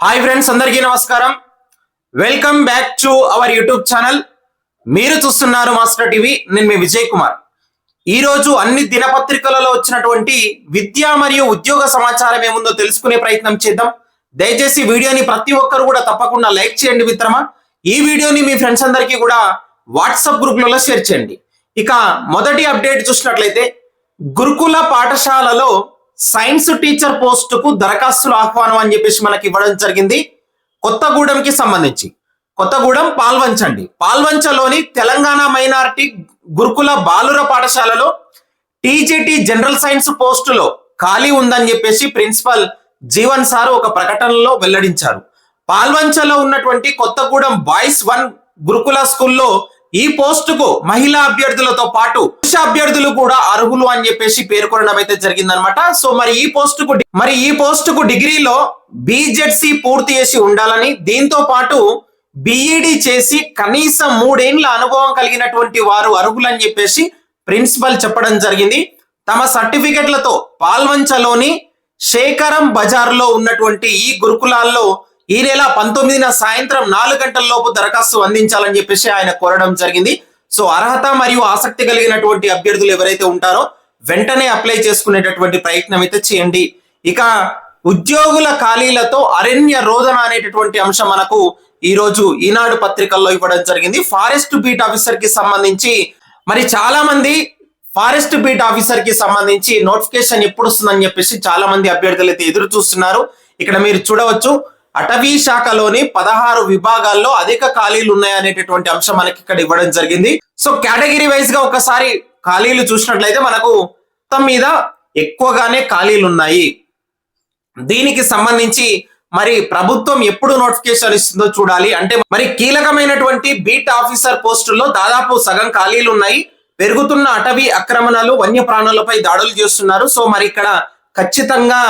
Hi friends అందరికీ నమస్కారం. Welcome back to our YouTube channel మీరు చూస్తున్నారు మాస్టర్ టీవీ నేను మీ విజయ్ కుమార్. ఈరోజు అన్ని దినపత్రికలలో వచ్చినటువంటి విద్య మరియు ఉద్యోగ సమాచారం ఏముందో తెలుసుకునే ప్రయత్నం చేద్దాం. దయచేసి వీడియోని ప్రతి ఒక్కరు కూడా తప్పకుండా లైక్ చేయండి మిత్రమా. ఈ వీడియోని మీ ఫ్రెండ్స్ అందరికీ కూడా వాట్సాప్ గ్రూప్లలో షేర్ చేయండి. ఇక మొదటి అప్డేట్ చూసినట్లయితే గురుకుల పాఠశాలలో సైన్స్ టీచర్ పోస్టుకు దరఖాస్తులు ఆహ్వానం అని చెప్పేసి మనకి ఇవ్వడం జరిగింది. కొత్తగూడెంకి సంబంధించి. కొత్తగూడెం పాల్వంచండి. పాల్వంచలోని తెలంగాణ మైనారిటీ గురుకుల బాలుర పాఠశాలలో టీజీటీ జనరల్ సైన్స్ పోస్టులో ఖాళీ ఉందని చెప్పేసి ప్రిన్సిపల్ జీవన్ సార్ ఒక ప్రకటనలో వెల్లడించారు. పాల్వంచలో ఉన్నటువంటి కొత్తగూడెం బాయ్స్ వన్ గురుకుల స్కూల్లో ఈ పోస్టుకు మహిళా అభ్యర్థులతో పాటు పురుష అభ్యర్థులు కూడా అర్హులు అని చెప్పేసి పేర్కొనడం అయితే జరిగిందనమాట సో మరి ఈ పోస్టుకు మరి ఈ పోస్టుకు డిగ్రీలో బీజెడ్సి పూర్తి చేసి ఉండాలని దీంతో పాటు బిఈడి చేసి కనీసం మూడేండ్ల అనుభవం కలిగినటువంటి వారు అర్హులని చెప్పేసి ప్రిన్సిపల్ చెప్పడం జరిగింది. తమ సర్టిఫికెట్లతో పాల్వంచలోని శేఖరం బజార్లో ఉన్నటువంటి ఈ గురుకులాల్లో ఈ నెల పంతొమ్మిదిన సాయంత్రం నాలుగు గంటల లోపు దరఖాస్తు అందించాలని చెప్పేసి ఆయన కోరడం జరిగింది. సో అర్హత మరియు ఆసక్తి కలిగినటువంటి అభ్యర్థులు ఎవరైతే ఉంటారో వెంటనే అప్లై చేసుకునేటటువంటి ప్రయత్నం అయితే చేయండి. ఇక ఉద్యోగుల ఖాళీలతో అరణ్య రోదన అనేటటువంటి అంశం మనకు ఈ రోజు ఈనాడు పత్రికల్లో ఇవ్వడం జరిగింది. ఫారెస్ట్ బీట్ ఆఫీసర్కి సంబంధించి మరి చాలా మంది ఫారెస్ట్ బీట్ ఆఫీసర్కి సంబంధించి నోటిఫికేషన్ ఎప్పుడు వస్తుందని చెప్పేసి చాలా మంది అభ్యర్థులు అయితే ఎదురు చూస్తున్నారు. ఇక్కడ మీరు చూడవచ్చు అటవీ శాఖలోని పదహారు విభాగాల్లో అధిక ఖాళీలు ఉన్నాయనేటటువంటి అంశం మనకి ఇక్కడ ఇవ్వడం జరిగింది. సో కేటగిరీ వైజ్గా ఒకసారి ఖాళీలు చూసినట్లయితే మనకు మొత్తం మీద ఎక్కువగానే ఖాళీలు ఉన్నాయి. దీనికి సంబంధించి మరి ప్రభుత్వం ఎప్పుడు నోటిఫికేషన్ ఇస్తుందో చూడాలి. అంటే మరి కీలకమైనటువంటి బీట్ ఆఫీసర్ పోస్టుల్లో దాదాపు సగం ఖాళీలు ఉన్నాయి. పెరుగుతున్న అటవీ ఆక్రమణలు వన్యప్రాణులపై దాడులు చేస్తున్నారు. సో మరి ఇక్కడ ఖచ్చితంగా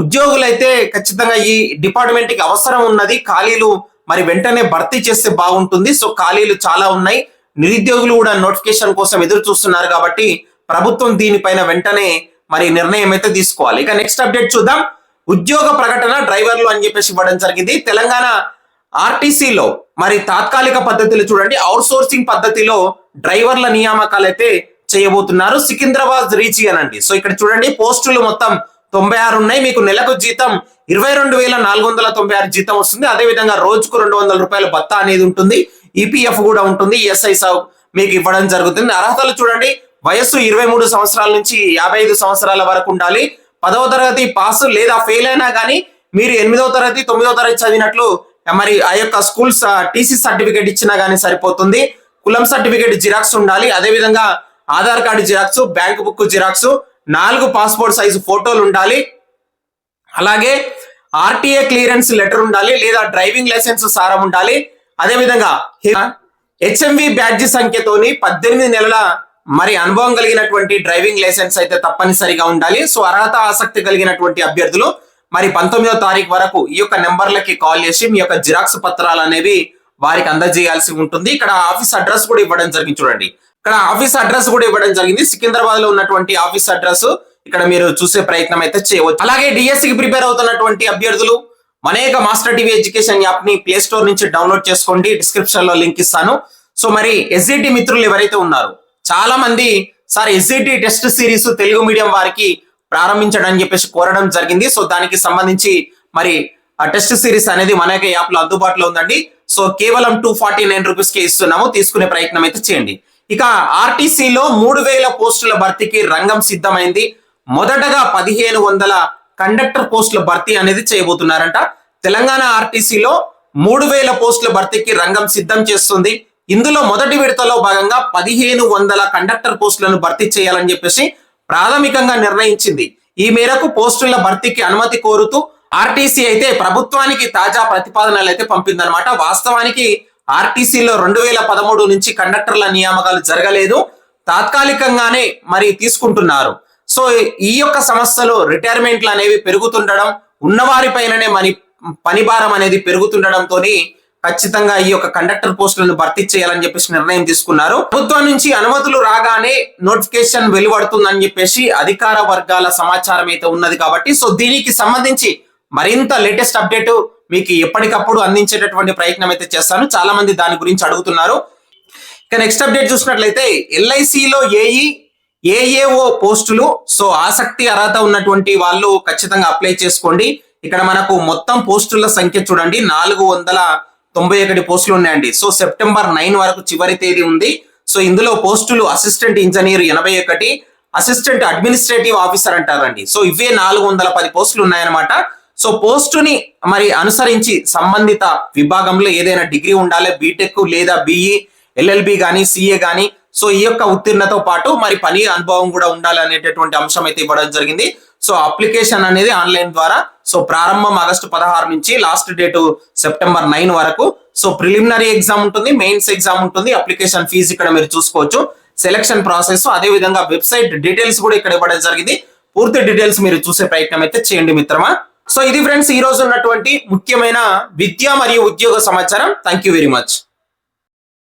ఉద్యోగులైతే ఖచ్చితంగా ఈ డిపార్ట్మెంట్కి అవసరం ఉన్నది. ఖాళీలు మరి వెంటనే భర్తీ చేస్తే బాగుంటుంది. సో ఖాళీలు చాలా ఉన్నాయి. నిరుద్యోగులు కూడా నోటిఫికేషన్ కోసం ఎదురు చూస్తున్నారు కాబట్టి ప్రభుత్వం దీనిపైన వెంటనే మరి నిర్ణయం అయితే తీసుకోవాలి. ఇక నెక్స్ట్ అప్డేట్ చూద్దాం. ఉద్యోగ ప్రకటన డ్రైవర్లు అని చెప్పేసి ఇవ్వడం జరిగింది. తెలంగాణ ఆర్టీసీలో మరి తాత్కాలిక పద్ధతిలో చూడండి అవుట్ సోర్సింగ్ పద్ధతిలో డ్రైవర్ల నియామకాలు అయితే చేయబోతున్నారు. సికింద్రాబాద్ రీజియన్ అండి. సో ఇక్కడ చూడండి పోస్టులు మొత్తం తొంభై ఆరు ఉన్నాయి. మీకు నెలకు జీతం ఇరవై రెండు వేల నాలుగు వందల తొంభై ఆరు జీతం వస్తుంది. అదే విధంగా రోజుకు రెండు వందల రూపాయల భత్తా అనేది ఉంటుంది. ఈపీఎఫ్ కూడా ఉంటుంది. ఈఎస్ఐ మీకు ఇవ్వడం జరుగుతుంది. అర్హతలు చూడండి. వయస్సు ఇరవై మూడు సంవత్సరాల నుంచి యాభై ఐదు సంవత్సరాల వరకు ఉండాలి. పదవ తరగతి పాస్ లేదా ఫెయిల్ అయినా కానీ మీరు ఎనిమిదవ తరగతి తొమ్మిదవ తరగతి చదివినట్లు మరి ఆ యొక్క స్కూల్స్ టీసీ సర్టిఫికేట్ ఇచ్చినా కానీ సరిపోతుంది. కులం సర్టిఫికేట్ జిరాక్స్ ఉండాలి. అదే విధంగా Aadhaar card xerox bank book xerox నాలుగు పాస్పోర్ట్ సైజు ఫోటోలు ఉండాలి. అలాగే ఆర్టీఏ క్లియరెన్స్ లెటర్ ఉండాలి లేదా డ్రైవింగ్ లైసెన్స్ సారం ఉండాలి. అదే విధంగా హెచ్ఎంవి బ్యాడ్జి సంఖ్యతోని పద్దెనిమిది నెలల మరి అనుభవం కలిగినటువంటి డ్రైవింగ్ లైసెన్స్ అయితే తప్పనిసరిగా ఉండాలి. సో అర్హత ఆసక్తి కలిగినటువంటి అభ్యర్థులు మరి పంతొమ్మిదో తారీఖు వరకు ఈ యొక్క నెంబర్లకి కాల్ చేసి మీ యొక్క జిరాక్స్ పత్రాలు అనేవి వారికి అందజేయాల్సి ఉంటుంది. ఇక్కడ ఆఫీస్ అడ్రస్ కూడా ఇవ్వడం జరిగింది. చూడండి. ఇక్కడ ఆఫీస్ అడ్రస్ కూడా ఇవ్వడం జరిగింది. సికింద్రాబాద్లో ఉన్నటువంటి ఆఫీస్ అడ్రస్ ఇక్కడ మీరు చూసే ప్రయత్నం అయితే చేయవచ్చు. అలాగే డిఎస్సి కి ప్రిపేర్ అవుతున్నటువంటి అభ్యర్థులు మనేక మాస్టర్ టీవీ ఎడ్యుకేషన్ యాప్ని ప్లే స్టోర్ నుంచి డౌన్లోడ్ చేసుకోండి. డిస్క్రిప్షన్లో లింక్ ఇస్తాను. సో మరి ఎస్జిటి మిత్రులు ఎవరైతే ఉన్నారు చాలా మంది sir SGT test series Telugu medium వారికి ప్రారంభించడం అని చెప్పేసి కోరడం జరిగింది. సో దానికి సంబంధించి మరి ఆ టెస్ట్ సిరీస్ అనేది మన యాప్లో అందుబాటులో ఉందండి. సో కేవలం టూ ఫార్టీ నైన్ రూపీస్కి ఇస్తున్నాము. తీసుకునే ప్రయత్నం అయితే చేయండి. ఇక ఆర్టీసీలో మూడు వేల పోస్టుల భర్తీకి రంగం సిద్ధమైంది. మొదటగా పదిహేను వందల కండక్టర్ పోస్టుల భర్తీ అనేది చేయబోతున్నారంట. తెలంగాణ ఆర్టీసీలో మూడు వేల పోస్టుల భర్తీకి రంగం సిద్ధం చేస్తుంది. ఇందులో మొదటి విడతలో భాగంగా పదిహేను వందల కండక్టర్ పోస్టులను భర్తీ చేయాలని చెప్పేసి ప్రాథమికంగా నిర్ణయించింది. ఈ మేరకు పోస్టుల భర్తీకి అనుమతి కోరుతూ ఆర్టీసీ అయితే ప్రభుత్వానికి తాజా ప్రతిపాదనలు అయితే పంపిందనమాట వాస్తవానికి ఆర్టీసీలో రెండు వేల పదమూడు నుంచి కండక్టర్ల నియామకాలు జరగలేదు. తాత్కాలికంగానే మరి తీసుకుంటున్నారు. సో ఈ యొక్క సంస్థలు రిటైర్మెంట్లు అనేవి పెరుగుతుండడం ఉన్నవారిపైననే మరి పని భారం అనేది పెరుగుతుండడంతో ఖచ్చితంగా ఈ యొక్క కండక్టర్ పోస్టులను భర్తీ చేయాలని చెప్పేసి నిర్ణయం తీసుకున్నారు. ప్రభుత్వం నుంచి అనుమతులు రాగానే నోటిఫికేషన్ వెలువడుతుందని చెప్పేసి అధికార వర్గాల సమాచారం అయితే ఉన్నది కాబట్టి సో దీనికి సంబంధించి మరింత లేటెస్ట్ అప్డేట్ మీకు ఎప్పటికప్పుడు అందించేటటువంటి ప్రయత్నం అయితే చేస్తాను. చాలా మంది దాని గురించి అడుగుతున్నారు. ఇక నెక్స్ట్ అప్డేట్ చూసినట్లయితే ఎల్ఐసిలో ఏఈ ఏఏఓ పోస్టులు సో ఆసక్తి అర్హత ఉన్నటువంటి వాళ్ళు ఖచ్చితంగా అప్లై చేసుకోండి. ఇక్కడ మనకు మొత్తం పోస్టుల సంఖ్య చూడండి. నాలుగు వందల తొంభై ఒకటి పోస్టులు ఉన్నాయండి. సో సెప్టెంబర్ నైన్ వరకు చివరి తేదీ ఉంది. సో ఇందులో పోస్టులు అసిస్టెంట్ ఇంజనీర్ ఎనభై ఒకటి అసిస్టెంట్ అడ్మినిస్ట్రేటివ్ ఆఫీసర్ అంటారండి. సో ఇవే నాలుగు వందల పది పోస్టులు ఉన్నాయన్నమాట. సో పోస్టుని మరి అనుసరించి సంబంధిత విభాగంలో ఏదైనా డిగ్రీ ఉండాలి బీటెక్ లేదా బిఈ ఎల్ఎల్బి కానీ సిఏ కానీ సో ఈ యొక్క ఉత్తీర్ణతో పాటు మరి పని అనుభవం కూడా ఉండాలి అనేటటువంటి అంశం అయితే ఇవ్వడం జరిగింది. సో అప్లికేషన్ అనేది ఆన్లైన్ ద్వారా సో ప్రారంభం ఆగస్టు పదహారు నుంచి లాస్ట్ డేట్ సెప్టెంబర్ నైన్ వరకు. సో ప్రిలిమినరీ ఎగ్జామ్ ఉంటుంది మెయిన్స్ ఎగ్జామ్ ఉంటుంది అప్లికేషన్ ఫీజు ఇక్కడ మీరు చూసుకోవచ్చు. సెలక్షన్ ప్రాసెస్ అదే విధంగా వెబ్సైట్ డీటెయిల్స్ కూడా ఇక్కడ ఇవ్వడం జరిగింది. పూర్తి డీటెయిల్స్ మీరు చూసే ప్రయత్నం అయితే చేయండి మిత్రమా. సో ఇది ఫ్రెండ్స్ ఈ రోజు ఉన్నటువంటి ముఖ్యమైన విద్య మరియు ఉద్యోగ సమాచారం. Thank you very much